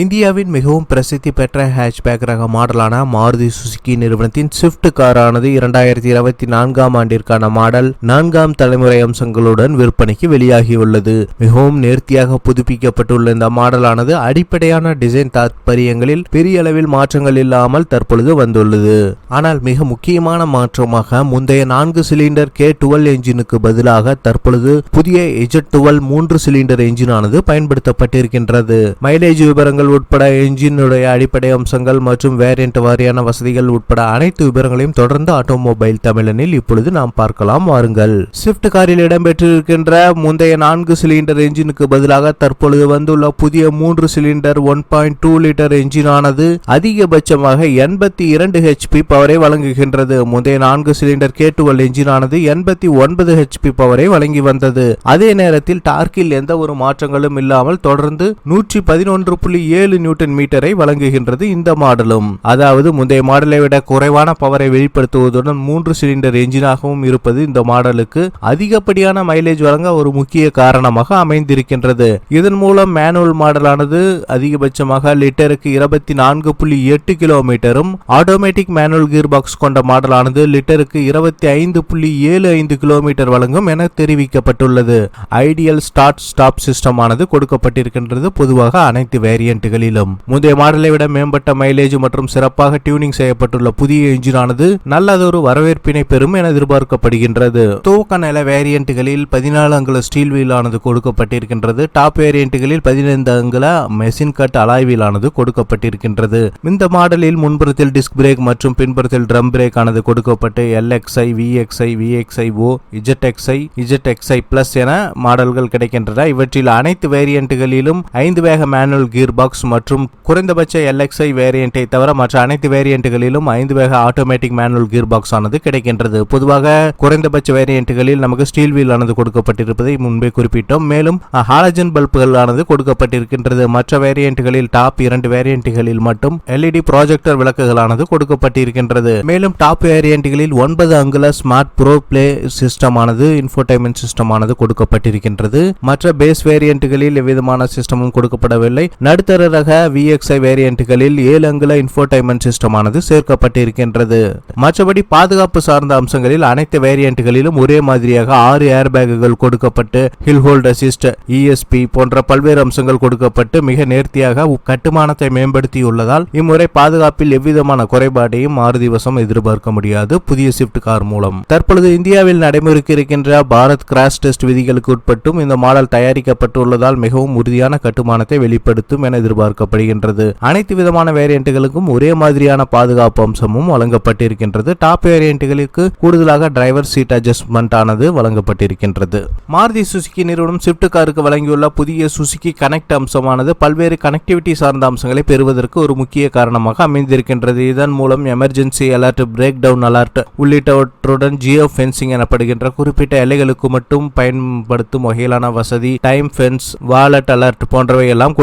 இந்தியாவின் மிகவும் பிரசித்தி பெற்ற ஹேஷ்பேக் ரக மாடலான மாருதி சுசுகி நிறுவனத்தின் ஸ்விஃப்ட் காரானது இரண்டாயிரத்தி இருபத்தி நான்காம் ஆண்டிற்கான மாடல் நான்காம் தலைமுறை அம்சங்களுடன் விற்பனைக்கு வெளியாகியுள்ளது. மிகவும் நேர்த்தியாக புதுப்பிக்கப்பட்டுள்ள இந்த மாடலானது அடிப்படையான டிசைன் தாற்பயங்களில் பெரிய அளவில் மாற்றங்கள் இல்லாமல் தற்பொழுது வந்துள்ளது. ஆனால் மிக முக்கியமான மாற்றமாக முந்தைய நான்கு சிலிண்டர் கே டுவெல் என்ஜினுக்கு பதிலாக தற்பொழுது புதிய எஜெட் டுவெல் மூன்று சிலிண்டர் என்ஜினானது பயன்படுத்தப்பட்டிருக்கின்றது. மைலேஜ் விவரங்கள் உட்பட என்ஜினுடைய அடிப்படை அம்சங்கள் மற்றும் வேரியண்ட் வாரியான வசதிகள் உட்பட அனைத்து விவரங்களையும் தொடர்ந்து ஆட்டோமொபைல் தமிழனில் இப்பொழுது நாம் பார்க்கலாம். வாருங்கள். ஸ்விஃப்ட் காரில் இடம்பெற்றிருக்கின்ற முந்தைய நான்கு சிலிண்டர் என்ஜினுக்கு பதிலாக தற்பொழுது வந்துள்ள புதிய மூன்று cylinder one point two litre என்ஜினானது அதிகபட்சமாக எண்பத்தி இரண்டு ஹெச்பி பவரை வழங்குகின்றது. முந்தைய நான்கு சிலிண்டர் கே டுவெல் என்ஜினானது எண்பத்தி ஒன்பது ஹெச்பி பவரை வழங்கி வந்தது. அதே நேரத்தில் டார்க்கில் எந்த ஒரு மாற்றங்களும் இல்லாமல் தொடர்ந்து நூற்றி பதினொன்று புள்ளி ஏழு நியூட்டன் மீட்டரை வழங்குகின்றது இந்த மாடலும். அதாவது முந்தைய மாடலை விட குறைவான பவரை வெளிப்படுத்துவதுடன் மூன்று சிலிண்டர் என்ஜினாகவும் இருப்பது இந்த மாடலுக்கு அதிகப்படியான மைலேஜ் வழங்க ஒரு முக்கிய காரணமாக அமைந்திருக்கின்றது. இதன் மூலம் மேனுவல் மாடலானது அதிகபட்சமாக லிட்டருக்கு இருபத்தி நான்கு புள்ளி எட்டு கிலோமீட்டரும் ஆட்டோமேட்டிக் மேனுவல் கியர் பாக்ஸ் கொண்ட மாடலானது லிட்டருக்கு இருபத்தி ஐந்து புள்ளி ஏழு ஐந்து கிலோமீட்டர் வழங்கும் என தெரிவிக்கப்பட்டுள்ளது. ஐடியல் ஸ்டார்ட் ஸ்டாப் சிஸ்டம் ஆனது கொடுக்கப்பட்டிருக்கின்றது. பொதுவாக அனைத்து வேரியன்ட்டுகளிலும் முந்தைய மாடலை விட மேம்பட்ட மைலேஜ் மற்றும் சிறப்பாக டியூனிங் செய்யப்பட்டுள்ள புதிய இன்ஜினானது நல்லதொரு வரவேற்பினை பெறும் என எதிர்பார்க்கப்படுகின்றது. துவக்க நில வேரியன்ட்டுகளில் பதினாலு அங்குல ஸ்டீல் வீல் ஆனது கொடுக்கப்பட்டிருக்கின்றது. டாப் வேரியன்ட்டுகளில் பதினைந்து அங்குல மெஷின் கட் அலாய் வீல் ஆனது கொடுக்கப்பட்டிருக்கின்றது. இந்த மாடலில் முன்புறத்தில் டிஸ்க் பிரேக் மற்றும் பின்புறத்தில் ட்ரம் பிரேக் ஆனது கொடுக்கப்பட்டு LXI VXI VXI O ZXI ZXI plus என மாடல்கள் கிடைக்கின்றன. இவற்றில் அனைத்து வேரியண்ட்களிலும் ஐந்து வேக மேனுவல் கியர் பாக்ஸ் மற்றும் குறைந்தபட்ச எல்எக்ஸ்ஐ வேரியண்ட்டை தவிர மற்ற அனைத்து வேரியன்ட்டுகளிலும் ஐந்து வேக ஆட்டோமேட்டிக் மேனுவல் கியர் பாக்ஸ் ஆனது கிடைக்கின்றது. பொதுவாக குறைந்தபட்ச வேரியண்ட்டுகளில் நமக்கு ஸ்டீல் வீல் ஆனது கொடுக்கப்பட்டிருப்பதை முன்பே குறிப்பிட்டோம். மேலும் ஹாலஜன் பல்புகள் ஆனது கொடுக்கப்பட்டிருக்கின்றது. மற்ற வேரியண்ட்டுகளில் டாப் இரண்டு வேரியன்ட்டுகளில் மட்டும் எல்இடி ப்ராஜெக்டர் விளக்குகளானது கொடுக்கப்பட்டிருக்கின்றது. மேலும் டாப் வேரியண்ட்டுகளில் ஒன்பது அங்குல ஸ்மார்ட் ப்ரோ பிளே சிஸ்டம் ஆனது இன்ஃபோடைன்மெண்ட் சிஸ்டம் ஆனது கொடுக்கப்பட்டிருக்கின்றது. மற்ற பேஸ் வேரியண்ட்டுகளில் எவ்விதமான சிஸ்டமும் கொடுக்கப்படவில்லை. நடுத்தர ரக விஎக்ஸ்ஐ வேரியண்ட்டுகளில் ஏழு அங்குல இன்ஃபோடைன்மெண்ட் சிஸ்டமானது சேர்க்கப்பட்டிருக்கின்றது. மற்றபடி பாதுகாப்பு சார்ந்த அம்சங்களில் அனைத்து வேரியண்ட்டுகளிலும் ஒரே மாதிரியாக ஆறு ஏர் பேக்குகள் கொடுக்கப்பட்டு ஹில் ஹோல்ட் அசிஸ்ட் இஎஸ்பி போன்ற பல்வேறு அம்சங்கள் கொடுக்கப்பட்டு மிக நேர்த்தியாக கட்டுமானத்தை மேம்படுத்தியுள்ளதால் இம்முறை பாதுகாப்பில் எவ்விதமான குறைபாட்டையும் ஆறு வசம் எதிர்பார்க்க முடியாது புதிய ஸ்விஃப்ட் கார் மூலம். தற்பொழுது இந்தியாவில் நடைமுறைக்கு இருக்கின்ற பாரத் கிராஷ் டெஸ்ட் விதிகளுக்கு உட்பட்டும் இந்த மாடல் தயாரிக்கப்பட்டுள்ளதால் மிகவும் உறுதியான கட்டுமானத்தை வெளிப்படுத்தும் என எதிர்பார்க்கப்படுகின்றது. அனைத்து விதமான வேரியன்ட்டுகளுக்கும் ஒரே மாதிரியான பாதுகாப்பு அம்சமும் வழங்கப்பட்டிருக்கின்றது. டாப் வேரியண்ட்டுகளுக்கு கூடுதலாக டிரைவர் சீட் அட்ஜஸ்ட்மெண்ட் ஆனது வழங்கப்பட்டிருக்கின்றது. மாருதி சுசுகி நிறுவனம் ஸ்விஃப்ட் காருக்கு வழங்கியுள்ள புதிய சுசுகி கனெக்ட் அம்சமானது பல்வேறு கனெக்டிவிட்டி சார்ந்த அம்சங்களை பெறுவதற்கு ஒரு முக்கிய காரணமாக அமைந்திருக்கின்றது. இதன் மூலம் emergency alert break down alert உள்ளிட்டவற்றுடன் geo fencing எனப்படுகின்ற குறிப்பிட்ட எல்லைகளுக்கு மட்டும் பயன்படுத்தும் வகையிலான வசதி டைம் ஃபென்ஸ் வாலெட் அலர்ட் போன்றவை எல்லாம்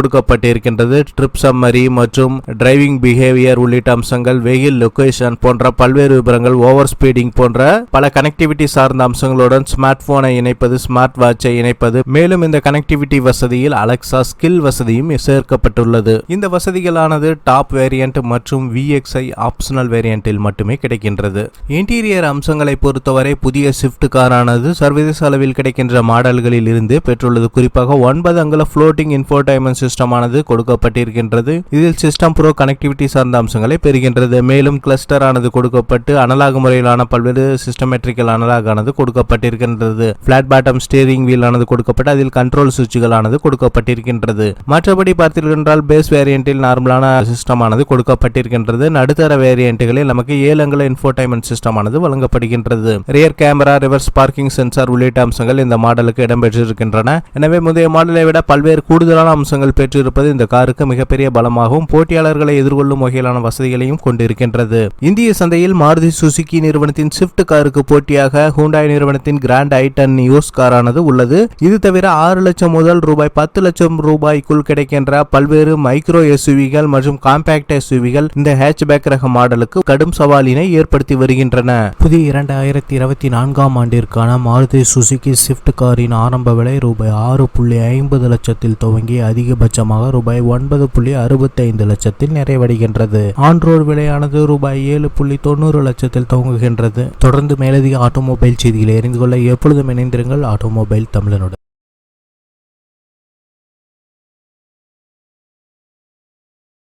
கொடுக்கப்பட்டிருக்கின்றது ட்ரிப் சம்மரி மற்றும் டிரைவிங் பிஹேவியர் உள்ளிட்ட அம்சங்கள் வெஹில் லொகேஷன் போன்ற பல்வேறு விவரங்கள் ஓவர் ஸ்பீடிங் போன்ற பல கனெக்டிவிட்டி சார்ந்த அம்சங்களுடன் ஸ்மார்ட் போனை இணைப்பது ஸ்மார்ட் வாட்சை இணைப்பது. மேலும் இந்த கனெக்டிவிட்டி வசதியில் அலெக்சா ஸ்கில் வசதியும் சேர்க்கப்பட்டுள்ளது. இந்த வசதிகளானது டாப் வேரியன்ட் மற்றும் விஎக்ஸ்ஐ ஆப்ஷனல் வேரியண்டில் மட்டுமே கிடைக்கின்றது. இன்டீரியர் அம்சங்களை பொறுத்தவரை புதிய ஸ்விஃப்ட் காரானது சர்வதேச அளவில் கிடைக்கின்ற மாடல்களில் இருந்து பெற்றுள்ளது. குறிப்பாக ஒன்பது அங்குல ஃப்ளோட்டிங் இன்ஃபோடைன்மெண்ட் சிஸ்டமானது கொடு கொடுக்கப்பட்டிருக்கின்றது. இதில் சிஸ்டம் ப்ரோ கனெக்டிவிட்டி சார்ந்த அம்சங்களை பெறுகின்றது. மேலும் கிளஸ்டர் ஆனது கொடுக்கப்பட்டு அனலாக முறையிலான பல்வேறு சிஸ்டமெட்ரிக்கல் அனலாக் ஆனது கொடுக்கப்பட்டிருக்கின்றது. பிளாட் பாட்டம் ஸ்டீரிங் வீல் ஆனது கொடுக்கப்பட்டு அதில் கண்ட்ரோல் சுவிட்சுகள் ஆனது கொடுக்கப்பட்டிருக்கின்றது. மற்றபடி பார்த்தீர்கள் பேஸ் வேரியண்டில் நார்மலான சிஸ்டம் ஆனது கொடுக்கப்பட்டிருக்கின்றது. நடுத்தர வேரியண்ட்டுகளில் நமக்கு ஏழு அங்குல இன்ஃபோடைன்மெண்ட் சிஸ்டம் ஆனது வழங்கப்படுகின்றது. Rear camera reverse parking sensor உள்ளிட்ட அம்சங்கள் இந்த மாடலுக்கு இடம்பெற்றிருக்கின்றன. எனவே முந்தைய மாடலை விட பல்வேறு கூடுதலான அம்சங்கள் பெற்றிருப்பது இந்த காருக்கு மிகப்பெரிய பலமாகவும் போட்டியாளர்களை எதிர்கொள்ளும் வகையிலான வசதிகளையும் கொண்டிருக்கின்றது. இந்திய சந்தையில் மாருதி சுசுகி நிறுவனத்தின் ஸ்விஃப்ட் காருக்கு போட்டியாக ஹூண்டாய் நிறுவனத்தின் கிராண்ட் ஐட்டன் யூஸ் காரானது உள்ளது. இது தவிர ஆறு லட்சம் முதல் ரூபாய் பத்து லட்சம் ரூபாய்க்குள் கிடைக்கின்ற பல்வேறு மைக்ரோ எஸ்யூவிகள் மற்றும் காம்பேக்ட் எஸ்யூவிகள் இந்த ஹேட்ச்பேக் ரக மாடலுக்கு கடும் சவாலினை ஏற்படுத்தி வருகின்றன. புதிய இரண்டாயிரத்தி இருபத்தி நான்காம் ஆண்டிற்கான மாருதி சுசுகி ஸ்விஃப்ட் காரின் ஆரம்ப விலை ரூபாய் ஆறு புள்ளி ஐம்பது லட்சத்தில் துவங்கி அதிகபட்சமாக ரூபாய் ரூபாய் ஒன்பது புள்ளி அறுபத்தைந்து லட்சத்தில் நிறைவடைகின்றது. ஆண்ட்ரோடு விலையானது ரூபாய் ஏழு புள்ளி தொண்ணூறு லட்சத்தில் துவங்குகின்றது. தொடர்ந்து மேலதிக ஆட்டோமொபைல் செய்திகளை அறிந்து கொள்ள எப்பொழுதும் இணைந்திருங்கள். ஆட்டோமொபைல் தமிழனுடன்.